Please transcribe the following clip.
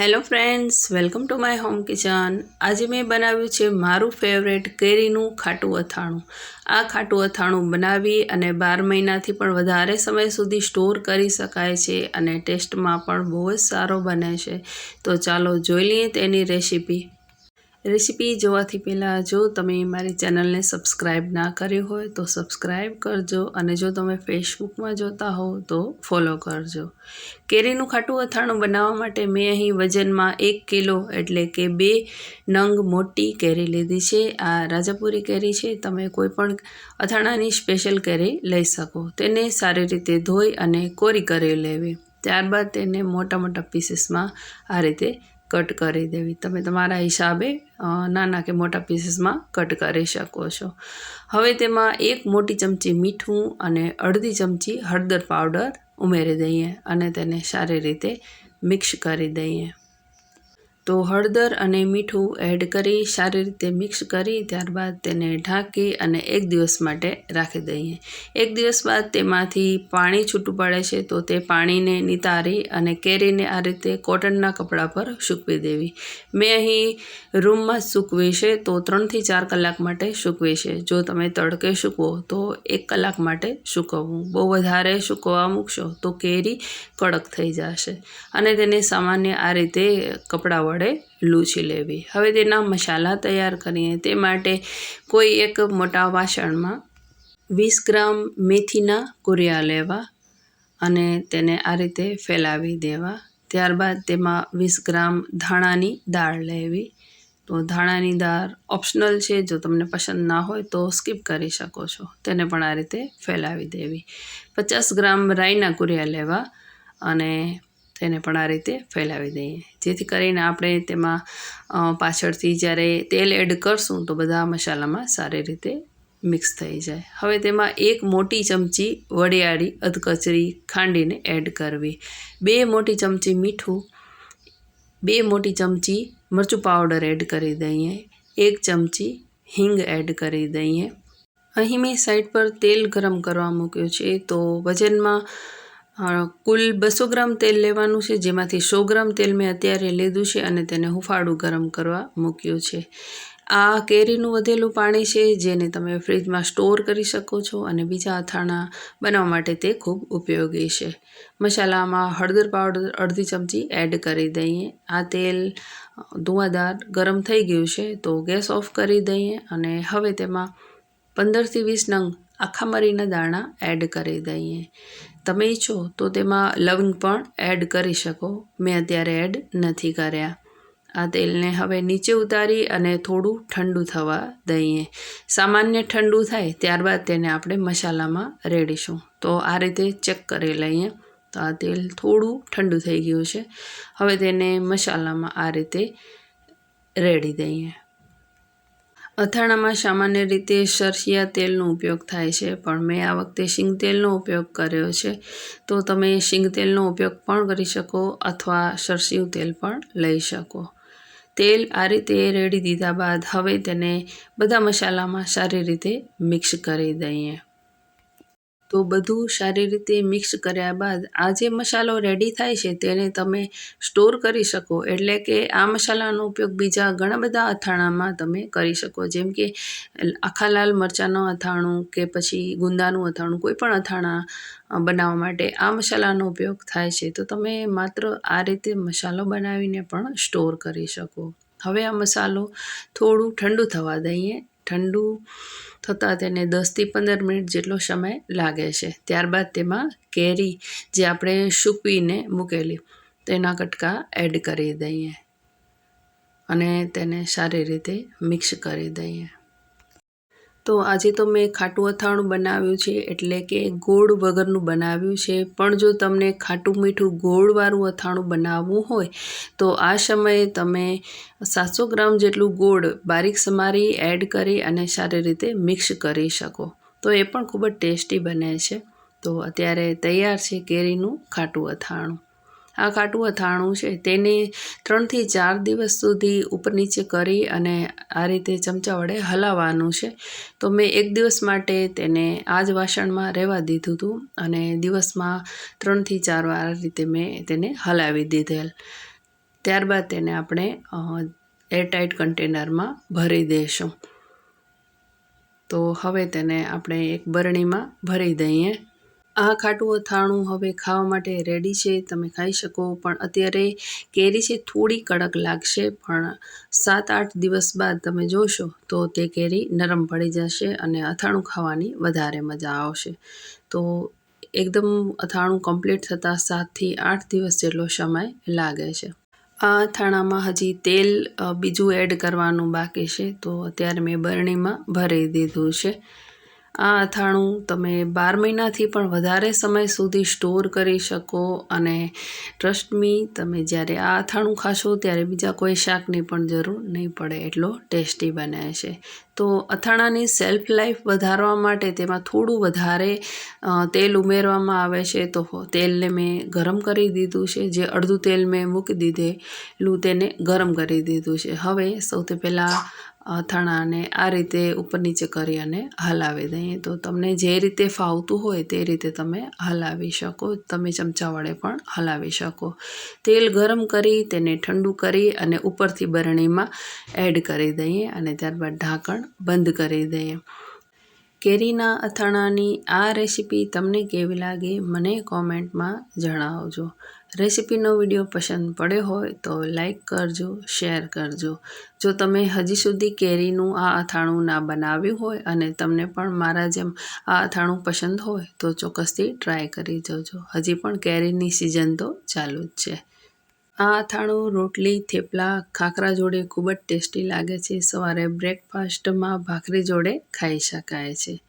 Hello friends welcome to my home kitchen આજે મેં બનાવ્યું છે મારું ફેવરેટ કેરીનું ખાટું અથાણું. આ ખાટું અથાણું બનાવી અને બાર મહિનાથી પણ વધારે સમય સુધી સ્ટોર કરી શકાય છે અને ટેસ્ટમાં પણ બહુ જ સારો બને છે. તો ચાલો જોઈ લઈએ તેની રેસીપી રેસીપી જોવાથી પહેલાં જો તમે મારી ચેનલને સબસ્ક્રાઈબ ના કરી હોય તો સબસ્ક્રાઈબ કરજો અને જો તમે ફેસબુકમાં જોતા હો તો ફોલો કરજો. કેરીનું ખાટું અથાણું બનાવવા માટે મેં અહીં વજનમાં એક કિલો એટલે કે બે નંગ મોટી કેરી લીધી છે. આ રાજાપુરી કેરી છે. તમે કોઈપણ અથાણાની સ્પેશિયલ કેરી લઈ શકો. તેને સારી રીતે ધોઈ અને કોરી કરી લેવી. ત્યારબાદ તેને મોટા મોટા પીસીસમાં આ રીતે કટ કરી દેવી. તમે તમારા હિસાબે નાના કે મોટા પીસીસમાં કટ કરી શકો છો. હવે તેમાં એક મોટી ચમચી મીઠું અને અડધી ચમચી હળદર પાવડર ઉમેરી દઈએ અને તેને સારી રીતે મિક્સ કરી દઈએ. તો હળદર અને મીઠું એડ કરી સારી રીતે મિક્સ કરી ત્યારબાદ તેને ઢાંકી અને એક દિવસ માટે રાખી દઈએ. એક દિવસ બાદ તેમાંથી પાણી છૂટું પડે છે તો તે પાણીને નિતારી અને કેરીને આ રીતે કોટનના કપડા પર સૂકવી દેવી. મેં અહીં રૂમમાં સૂકવી છે તો ત્રણથી ચાર કલાક માટે સૂકવી છે. જો તમે તડકે સૂકવો તો એક કલાક માટે સૂકવવું. બહુ વધારે સૂકવવા મૂકશો તો કેરી કડક થઈ જશે. અને તેને સામાન્ય આ રીતે કપડાં વડે વડે લૂછી લેવી. હવે તેના મસાલા તૈયાર કરીએ. તે માટે કોઈ એક મોટા વાસણમાં વીસ ગ્રામ મેથીના કુરિયા લેવા અને તેને આ રીતે ફેલાવી દેવા. ત્યારબાદ તેમાં વીસ ગ્રામ ધાણાની દાળ લેવી. તો ધાણાની દાળ ઓપ્શનલ છે. જો તમને પસંદ ના હોય તો સ્કીપ કરી શકો છો. તેને પણ આ રીતે ફેલાવી દેવી. પચાસ ગ્રામ રાઈના કુરિયા લેવા અને તેને પણ આ રીતે ફેલાવી દઈએ. જેથી કરીને આપણે તેમાં પાછળથી જ્યારે તેલ એડ કરશું તો બધા મસાલામાં સારી રીતે મિક્સ થઈ જાય. હવે તેમાં એક મોટી ચમચી વડિયાળી, અધકચરી ખાંડીને એડ કરવી. બે મોટી ચમચી મીઠું, બે મોટી ચમચી મરચું પાવડર એડ કરી દઈએ. એક ચમચી હિંગ એડ કરી દઈએ. અહીં મેં સાઈડ પર તેલ ગરમ કરવા મૂક્યું છે તો વજનમાં કુલ બસો ગ્રામ તેલ લેવાનું છે, જેમાંથી સો ગ્રામ તેલ મેં અત્યારે લીધું છે અને તેને હુંફાળું ગરમ કરવા મૂક્યું છે. આ કેરીનું વધેલું પાણી છે, જેને તમે ફ્રીજમાં સ્ટોર કરી શકો છો અને બીજા અથાણા બનાવવા માટે તે ખૂબ ઉપયોગી છે. મસાલામાં હળદર પાવડર અડધી ચમચી એડ કરી દઈએ. આ તેલ ધુઆદાર ગરમ થઈ ગયું છે, તો ગેસ ઓફ કરી દઈએ અને હવે તેમાં પંદરથી વીસ નંગ આખા મરીના દાણા એડ કરી દઈએ. તમે ઈચ્છો તો તેમાં લવિંગ પણ એડ કરી શકો. મેં અત્યારે એડ નથી કર્યા. આ તેલને હવે નીચે ઉતારી અને થોડું ઠંડુ થવા દઈએ. સામાન્ય ઠંડુ થાય ત્યારબાદ તેને આપણે મસાલામાં રેડીશું. તો આ રીતે ચેક કરી લઈએ. તો આ તેલ થોડું ઠંડુ થઈ ગયું છે. હવે તેને મસાલામાં આ રીતે રેડી દઈએ. અથાણામાં સામાન્ય રીતે સરસિયા તેલનો ઉપયોગ થાય છે, પણ મેં આ વખતે શીંગ તેલનો ઉપયોગ કર્યો છે. તો તમે શીંગ તેલનો ઉપયોગ પણ કરી શકો અથવા સરસિયું તેલ પણ લઈ શકો. તેલ આ રીતે રેડી દીધા બાદ હવે તેને બધા મસાલામાં સારી રીતે મિક્સ કરી દઈએ. તો બધું સારી રીતે મિક્સ કર્યા બાદ આ જે મસાલો રેડી થાય છે તેને તમે સ્ટોર કરી શકો. એટલે કે આ મસાલાનો ઉપયોગ બીજા ઘણા બધા અથાણામાં તમે કરી શકો. જેમ કે આખા લાલ મરચાંનું અથાણું કે પછી ગુંદાનું અથાણું, કોઈ પણ અથાણા બનાવવા માટે આ મસાલાનો ઉપયોગ થાય છે. તો તમે માત્ર આ રીતે મસાલો બનાવીને પણ સ્ટોર કરી શકો. હવે આ મસાલો થોડું ઠંડુ થવા દઈએ. ઠંડુ થતાં તેને દસથી પંદર મિનિટ જેટલો સમય લાગે છે. ત્યારબાદ તેમાં કેરી જે આપણે સૂકવીને મૂકેલી, તેના કટકા એડ કરી દઈએ અને તેને સારી રીતે મિક્સ કરી દઈએ. તો આજે તો મેં ખાટું અથાણું બનાવ્યું છે, એટલે કે ગોળ વગરનું બનાવ્યું છે. પણ જો તમને ખાટું મીઠું ગોળવાળું અથાણું બનાવવું હોય, તો આ સમયે તમે સાતસો ગ્રામ જેટલું ગોળ બારીક સમારી, એડ કરી અને સારી રીતે મિક્સ કરી શકો. તો એ પણ ખૂબ જ ટેસ્ટી બને છે. તો અત્યારે તૈયાર છે કેરીનું ખાટું અથાણું. આ કાટું અથાણું છે. તેને ત્રણથી ચાર દિવસ સુધી ઉપર નીચે કરી અને આ રીતે ચમચા વડે હલાવવાનું છે. તો મેં એક દિવસ માટે તેને આ જ વાસણમાં રહેવા દીધું હતું અને દિવસમાં ત્રણથી ચાર વાર રીતે મેં તેને હલાવી દીધેલ. ત્યારબાદ તેને આપણે એરટાઇટ કન્ટેનરમાં ભરી દઈશું તો હવે તેને આપણે એક બરણીમાં ભરી દઈએ. આ ખાટું અથાણું હવે ખાવા માટે રેડી છે, તમે ખાઈ શકો. પણ અત્યારે કેરી છે, થોડી કડક લાગશે, પણ સાત આઠ દિવસ બાદ તમે જોશો તો તે કેરી નરમ પડી જશે અને અથાણું ખાવાની વધારે મજા આવશે. તો એકદમ અથાણું કમ્પ્લીટ થતાં સાતથી આઠ દિવસ જેટલો સમય લાગે છે. આ અથાણામાં હજી તેલ બીજું એડ કરવાનું બાકી છે, તો અત્યારે મેં બરણીમાં ભરી દીધું છે. આ અથાણું તમે બાર મહિનાથી પણ વધારે સમય સુધી સ્ટોર કરી શકો અને ટ્રસ્ટ મી, તમે જ્યારે આ અથાણું ખાશો ત્યારે બીજા કોઈ શાકની પણ જરૂર નહીં પડે, એટલો ટેસ્ટી બને છે. તો અથાણાની સેલ્ફ લાઈફ વધારવા માટે તેમાં થોડું વધારે તેલ ઉમેરવામાં આવે છે. તો તેલને મેં ગરમ કરી દીધું છે. જે અડધું તેલ મેં મૂકી દીધેલું તેને ગરમ કરી દીધું છે. હવે સૌથી પહેલાં અથાણાને આ રીતે ઉપર નીચે કરી અને હલાવી દઈએ તો તમને જે રીતે ફાવતું હોય તે રીતે તમે હલાવી શકો. તમે ચમચા વડે પણ હલાવી શકો. તેલ ગરમ કરી, તેને ઠંડુ કરી અને ઉપરથી બરણીમાં એડ કરી દઈએ અને ત્યારબાદ ઢાંકણ બંધ કરી દઈએ. કેરીના અથાણાની આ રેસીપી તમને કેવી લાગી મને કોમેન્ટમાં જણાવજો. રેસીપીનો વીડિયો પસંદ પડ્યો હોય તો લાઈક કરજો, શેર કરજો. જો તમે હજી સુધી કેરીનું આ અથાણું ના બનાવ્યું હોય અને તમને પણ મારા જેમ આ અથાણું પસંદ હોય તો ચોક્કસથી ટ્રાય કરી જજો. હજી પણ કેરીની સિઝન તો ચાલુ જ છે. આ અથાણું રોટલી, થેપલા, ખાખરા જોડે ખૂબ જ ટેસ્ટી લાગે છે. સવારે બ્રેકફાસ્ટમાં ભાખરી જોડે ખાઈ શકાય છે.